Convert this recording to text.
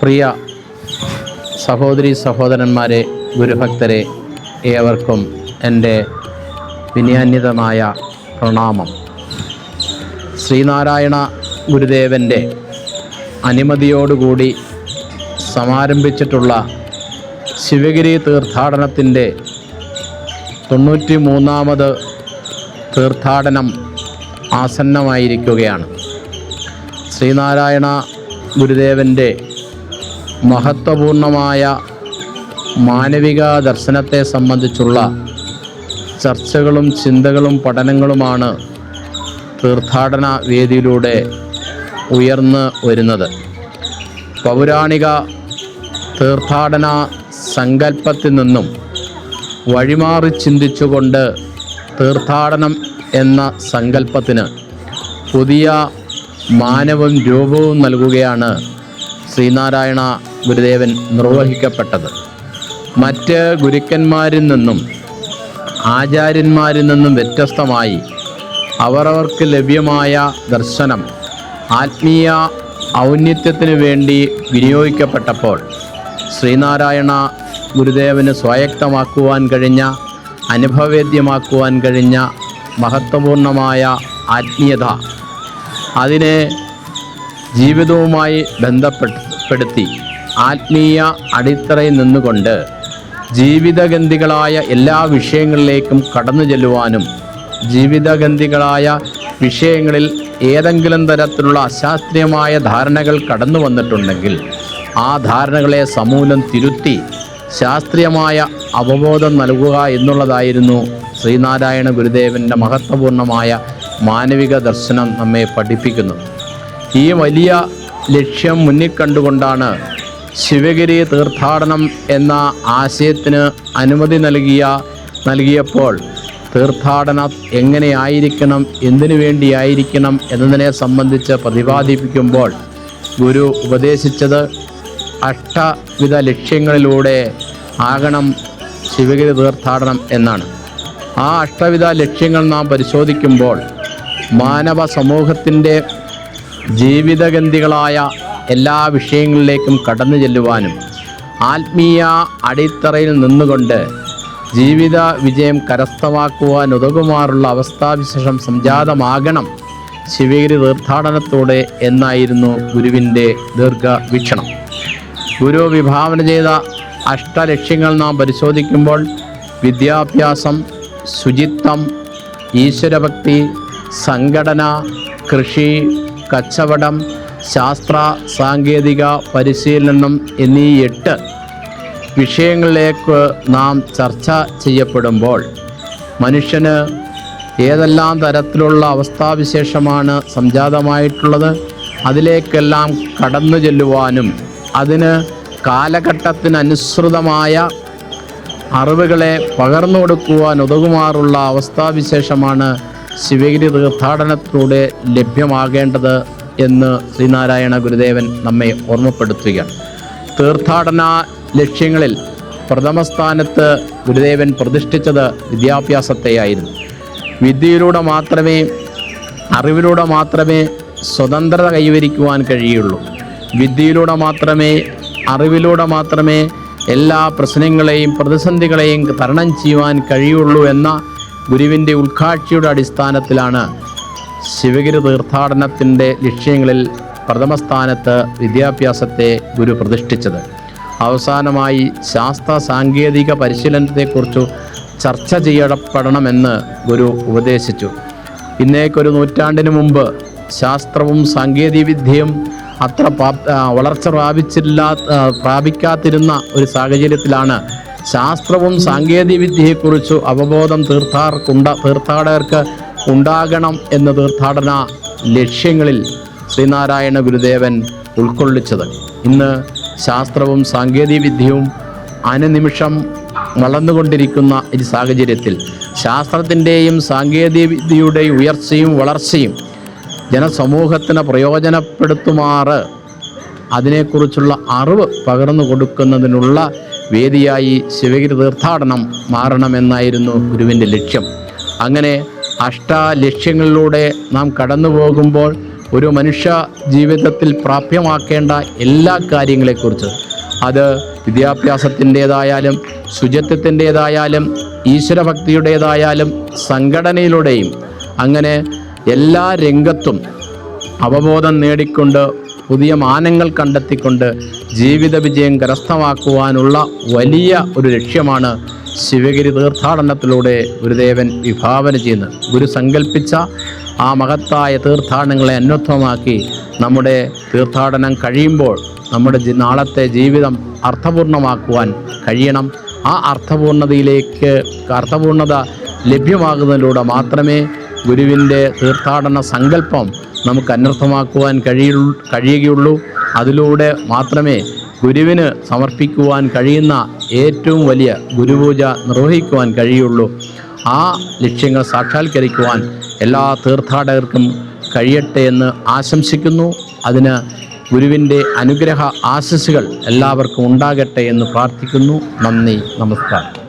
പ്രിയ സഹോദരി സഹോദരന്മാരെ ഗുരുഭക്തരെ ഏവർക്കും എന്റെ വിനയാന്യതമായ പ്രണാമം. ശ്രീനാരായണ ഗുരുദേവന്റെ അനുമതിയോടുകൂടി സമാരംഭിച്ചിട്ടുള്ള ശിവഗിരി തീർത്ഥാടനത്തിന്റെ തൊണ്ണൂറ്റി മൂന്നാമത് തീർത്ഥാടനം ആസന്നമായിരിക്കുകയാണ്. ശ്രീനാരായണ ഗുരുദേവന്റെ മഹത്വപൂർണമായ മാനവിക ദർശനത്തെ സംബന്ധിച്ചുള്ള ചർച്ചകളും ചിന്തകളും പഠനങ്ങളുമാണ് തീർത്ഥാടന വേദിയിലൂടെ ഉയർന്ന് വരുന്നത്. പൗരാണിക തീർത്ഥാടന സങ്കല്പത്തിൽ നിന്നും വഴിമാറി ചിന്തിച്ചുകൊണ്ട് തീർത്ഥാടനം എന്ന സങ്കല്പത്തിന് പുതിയ മാനവും രൂപവും നൽകുകയാണ് ശ്രീനാരായണ ഗുരുദേവൻ നിർവഹിക്കപ്പെട്ടത്. മറ്റ് ഗുരുക്കന്മാരിൽ നിന്നും ആചാര്യന്മാരിൽ നിന്നും വ്യത്യസ്തമായി അവരവർക്ക് ലഭ്യമായ ദർശനം ആത്മീയ ഔന്നത്യത്തിനു വേണ്ടി വിനിയോഗിക്കപ്പെട്ടപ്പോൾ ശ്രീനാരായണ ഗുരുദേവന് സ്വായക്തമാക്കുവാൻ കഴിഞ്ഞ അനുഭവവേദ്യമാക്കുവാൻ കഴിഞ്ഞ മഹത്വപൂർണമായ ആത്മീയത അതിനെ ജീവിതവുമായി ബന്ധപ്പെടുത്തി ആത്മീയ അടിത്തറയിൽ നിന്നുകൊണ്ട് ജീവിതഗന്ധികളായ എല്ലാ വിഷയങ്ങളിലേക്കും കടന്നു ചെല്ലുവാനും ജീവിതഗന്ധികളായ വിഷയങ്ങളിൽ ഏതെങ്കിലും തരത്തിലുള്ള അശാസ്ത്രീയമായ ധാരണകൾ കടന്നു വന്നിട്ടുണ്ടെങ്കിൽ ആ ധാരണകളെ സമൂലം തിരുത്തി ശാസ്ത്രീയമായ അവബോധം നൽകുക എന്നുള്ളതായിരുന്നു ശ്രീനാരായണ ഗുരുദേവന്റെ മഹത്വപൂർണമായ മാനവിക ദർശനം നമ്മെ പഠിപ്പിക്കുന്നത്. ഈ വലിയ ലക്ഷ്യം മുന്നിൽ കണ്ടുകൊണ്ടാണ് ശിവഗിരി തീർത്ഥാടനം എന്ന ആശയത്തിന് അനുമതി നൽകിയ നൽകിയപ്പോൾ തീർത്ഥാടനം എങ്ങനെയായിരിക്കണം എന്തിനു വേണ്ടിയായിരിക്കണം എന്നതിനെ സംബന്ധിച്ച് പ്രതിപാദിപ്പിക്കുമ്പോൾ ഗുരു ഉപദേശിച്ചത് അഷ്ടവിധ ലക്ഷ്യങ്ങളിലൂടെ ആകണം ശിവഗിരി തീർത്ഥാടനം എന്നാണ്. ആ അഷ്ടവിധ ലക്ഷ്യങ്ങൾ നാം പരിശോധിക്കുമ്പോൾ മാനവ സമൂഹത്തിന്റെ ജീവിതഗന്ധികളായ എല്ലാ വിഷയങ്ങളിലേക്കും കടന്നു ചെല്ലുവാനും ആത്മീയ അടിത്തറയിൽ നിന്നുകൊണ്ട് ജീവിത വിജയം കരസ്ഥമാക്കുവാൻ ഉതകുമാറുള്ള അവസ്ഥാവിശേഷം സംജാതമാകണം. ശിവഗിരി തീർത്ഥാടനത്തോടെ എന്നായിരുന്നു ഗുരുവിന്റെ ദീർഘവീക്ഷണം. ഗുരു വിഭാവന ചെയ്ത അഷ്ടലക്ഷ്യങ്ങൾ നാം പരിശോധിക്കുമ്പോൾ വിദ്യാഭ്യാസം ശുചിത്വം ഈശ്വരഭക്തി സംഘടന കൃഷി കച്ചവടം ശാസ്ത്ര സാങ്കേതിക പരിശീലനം എന്നീ എട്ട് വിഷയങ്ങളിലേക്ക് നാം ചർച്ച ചെയ്യപ്പെടുമ്പോൾ മനുഷ്യന് ഏതെല്ലാം തരത്തിലുള്ള അവസ്ഥാവിശേഷമാണ് സംജാതമായിട്ടുള്ളത് അതിലേക്കെല്ലാം കടന്നു ചെല്ലുവാനും അതിന് കാലഘട്ടത്തിനനുസൃതമായ അറിവുകളെ പകർന്നു കൊടുക്കുവാൻ ഉതകുമാറുള്ള അവസ്ഥാവിശേഷമാണ് ശിവഗിരി തീർത്ഥാടനത്തിലൂടെ ലഭ്യമാകേണ്ടത് എന്ന് ശ്രീനാരായണ ഗുരുദേവൻ നമ്മെ ഓർമ്മപ്പെടുത്തുകയാണ്. തീർത്ഥാടന ലക്ഷ്യങ്ങളിൽ പ്രഥമ സ്ഥാനത്ത് ഗുരുദേവൻ പ്രതിഷ്ഠിച്ചത് വിദ്യാഭ്യാസത്തെയായിരുന്നു. വിദ്യയിലൂടെ മാത്രമേ അറിവിലൂടെ മാത്രമേ സ്വതന്ത്രത കൈവരിക്കുവാൻ കഴിയുള്ളൂ. വിദ്യയിലൂടെ മാത്രമേ അറിവിലൂടെ മാത്രമേ എല്ലാ പ്രശ്നങ്ങളെയും പ്രതിസന്ധികളെയും തരണം ചെയ്യുവാൻ കഴിയുള്ളൂ എന്ന ഗുരുവിന്റെ ഉൾക്കാഴ്ചയുടെ അടിസ്ഥാനത്തിലാണ് ശിവഗിരി തീർത്ഥാടനത്തിന്റെ ലക്ഷ്യങ്ങളിൽ പ്രഥമ സ്ഥാനത്ത് വിദ്യാഭ്യാസത്തെ ഗുരു പ്രതിഷ്ഠിച്ചത്. അവസാനമായി ശാസ്ത്ര സാങ്കേതിക പരിശീലനത്തെക്കുറിച്ച് ചർച്ച ചെയ്യപ്പെടണമെന്ന് ഗുരു ഉപദേശിച്ചു. ഇന്നേക്കൊരു നൂറ്റാണ്ടിന് മുമ്പ് ശാസ്ത്രവും സാങ്കേതികവിദ്യയും അത്ര വളർച്ച പ്രാപിച്ചില്ല പ്രാപിക്കാതിരുന്ന ഒരു സാഹചര്യത്തിലാണ് ശാസ്ത്രവും സാങ്കേതികവിദ്യയെക്കുറിച്ച് അവബോധം തീർത്ഥാർക്കുണ്ട തീർത്ഥാടകർക്ക് ഉണ്ടാകണം എന്ന തീർത്ഥാടന ലക്ഷ്യങ്ങളിൽ ശ്രീനാരായണ ഗുരുദേവൻ ഉൾക്കൊള്ളിച്ചത്. ഇന്ന് ശാസ്ത്രവും സാങ്കേതികവിദ്യയും അനുനിമിഷം വളർന്നുകൊണ്ടിരിക്കുന്ന ഈ സാഹചര്യത്തിൽ ശാസ്ത്രത്തിന്റെയും സാങ്കേതികവിദ്യയുടെയും ഉയർച്ചയും വളർച്ചയും ജനസമൂഹത്തിന് പ്രയോജനപ്പെടുത്തുമാറ് അതിനെക്കുറിച്ചുള്ള അറിവ് പകർന്നു കൊടുക്കുന്നതിനുള്ള വേദിയായി ശിവഗിരി തീർത്ഥാടനം മാറണമെന്നായിരുന്നു ഗുരുവിന്റെ ലക്ഷ്യം. അങ്ങനെ അഷ്ട ലക്ഷ്യങ്ങളിലൂടെ നാം കടന്നു പോകുമ്പോൾ ഒരു മനുഷ്യ ജീവിതത്തിൽ പ്രാപ്യമാക്കേണ്ട എല്ലാ കാര്യങ്ങളെക്കുറിച്ച്. അത് വിദ്യാഭ്യാസത്തിന്റേതായാലും ശുചിത്വത്തിന്റേതായാലും ഈശ്വരഭക്തിയുടേതായാലും സംഘടനയിലൂടെയും. അങ്ങനെ എല്ലാ രംഗത്തും അവബോധം നേടിക്കൊണ്ട് പുതിയ മാനങ്ങൾ കണ്ടെത്തിക്കൊണ്ട് ജീവിത വിജയം കരസ്ഥമാക്കുവാനുള്ള വലിയ ഒരു ലക്ഷ്യമാണ് ശിവഗിരി തീർത്ഥാടനത്തിലൂടെ ഗുരുദേവൻ വിഭാവന ചെയ്യുന്നത്. ഗുരു സങ്കല്പിച്ച ആ മഹത്തായ തീർത്ഥാടനങ്ങളെ അന്വത്വമാക്കി നമ്മുടെ തീർത്ഥാടനം കഴിയുമ്പോൾ നമ്മുടെ നാളത്തെ ജീവിതം അർത്ഥപൂർണമാക്കുവാൻ കഴിയണം. ആ അർത്ഥപൂർണതയിലേക്ക് അർത്ഥപൂർണത ലഭ്യമാകുന്നതിലൂടെ മാത്രമേ ഗുരുവിന്റെ തീർത്ഥാടന സങ്കല്പം നമുക്ക് അനർത്ഥമാക്കുവാൻ കഴിയു കഴിയുകയുള്ളൂ. അതിലൂടെ മാത്രമേ ഗുരുവിന് സമർപ്പിക്കുവാൻ കഴിയുന്ന ഏറ്റവും വലിയ ഗുരുപൂജ നിർവഹിക്കുവാൻ കഴിയുള്ളൂ. ആ ലക്ഷ്യങ്ങൾ സാക്ഷാത്കരിക്കുവാൻ എല്ലാ തീർത്ഥാടകർക്കും കഴിയട്ടെ എന്ന് ആശംസിക്കുന്നു. അതിന് ഗുരുവിന്റെ അനുഗ്രഹ ആശസ്സുകൾ എല്ലാവർക്കും ഉണ്ടാകട്ടെ എന്ന് പ്രാർത്ഥിക്കുന്നു. നന്ദി നമസ്കാരം.